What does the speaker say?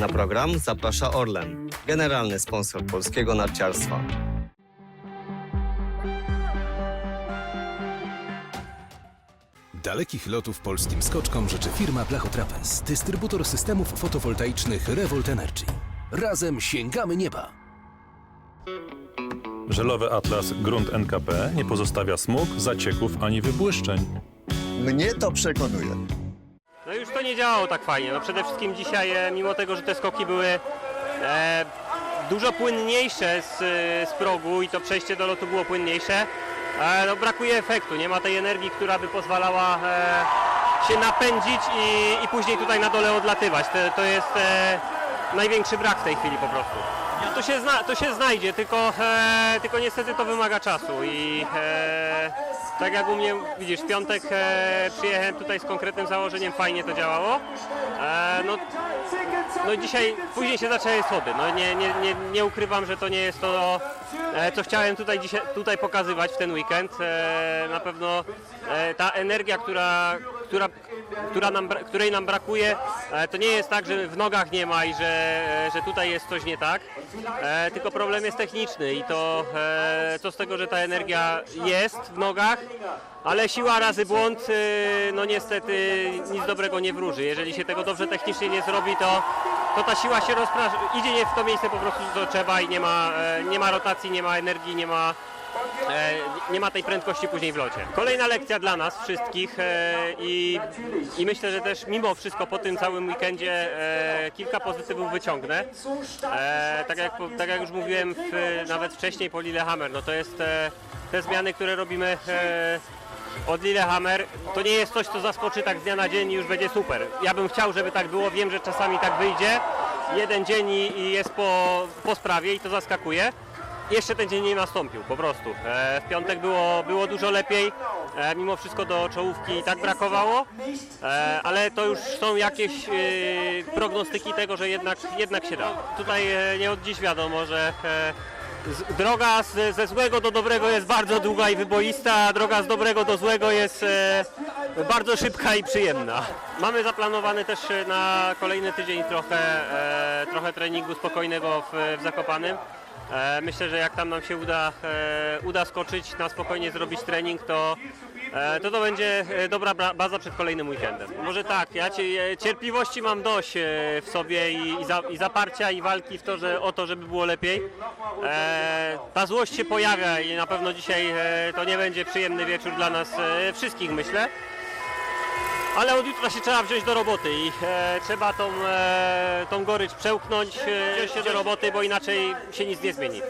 Na program zaprasza Orlen, generalny sponsor polskiego narciarstwa. Dalekich lotów polskim skoczkom życzy firma Blachotrapez, dystrybutor systemów fotowoltaicznych Revolt Energy. Razem sięgamy nieba! Żelowy atlas Grunt NKP nie pozostawia smug, zacieków ani wybłyszczeń. Mnie to przekonuje. No już to nie działało tak fajnie. No przede wszystkim dzisiaj, e, mimo tego, że te skoki były e, dużo płynniejsze z, z progu i to przejście do lotu było płynniejsze, e, no brakuje efektu. Nie ma tej energii, która by pozwalała e, się napędzić i, i później tutaj na dole odlatywać. To, to jest e, największy brak w tej chwili po prostu. No to, się zna, to się znajdzie, tylko, e, tylko niestety to wymaga czasu i e, tak jak u mnie, widzisz, w piątek e, przyjechałem tutaj z konkretnym założeniem, fajnie to działało. E, no, no dzisiaj, później się zaczęły schody. No nie, nie, nie, nie ukrywam, że to nie jest to, e, co chciałem tutaj, dzisiaj, tutaj pokazywać w ten weekend. E, na pewno e, ta energia, która, która, która nam, której nam brakuje, e, to nie jest tak, że w nogach nie ma i że, e, że tutaj jest coś nie tak, e, tylko problem jest techniczny i to co z tego, że ta energia jest w nogach, ale siła razy błąd, no niestety nic dobrego nie wróży. Jeżeli się tego dobrze technicznie nie zrobi, to, to ta siła się rozprasza, idzie nie w to miejsce po prostu, co trzeba i nie ma, nie ma rotacji, nie ma energii, nie ma nie ma tej prędkości później w locie. Kolejna lekcja dla nas wszystkich e, i, i myślę, że też mimo wszystko po tym całym weekendzie e, kilka pozytywów wyciągnę. E, tak, jak, tak jak już mówiłem w, nawet wcześniej po Lillehammer, no to jest e, te zmiany, które robimy e, od Lillehammer, to nie jest coś, co zaskoczy tak z dnia na dzień i już będzie super. Ja bym chciał, żeby tak było, wiem, że czasami tak wyjdzie. Jeden dzień i jest po, po sprawie i to zaskakuje jeszcze ten dzień nie nastąpił, po prostu. E, w piątek było, było dużo lepiej, e, mimo wszystko do czołówki i tak brakowało, e, ale to już są jakieś e, prognostyki tego, że jednak, jednak się da. Tutaj e, nie od dziś wiadomo, że e, z, droga z, ze złego do dobrego jest bardzo długa i wyboista, a droga z dobrego do złego jest e, bardzo szybka i przyjemna. Mamy zaplanowane też na kolejny tydzień trochę, e, trochę treningu spokojnego w, w Zakopanym. E, Myślę, że jak tam nam się uda, e, uda skoczyć, na spokojnie zrobić trening, to e, to, to będzie dobra bra- baza przed kolejnym weekendem. Może tak, ja cie- cierpliwości mam dość w sobie i, za, i zaparcia i walki w to, że, o to, żeby było lepiej. Ta złość się pojawia i na pewno dzisiaj to nie będzie przyjemny wieczór dla nas wszystkich, myślę. Ale od jutra się trzeba wziąć do roboty i e, trzeba tą, e, tą gorycz przełknąć, e, wziąć się do roboty, bo inaczej się nic nie zmieni.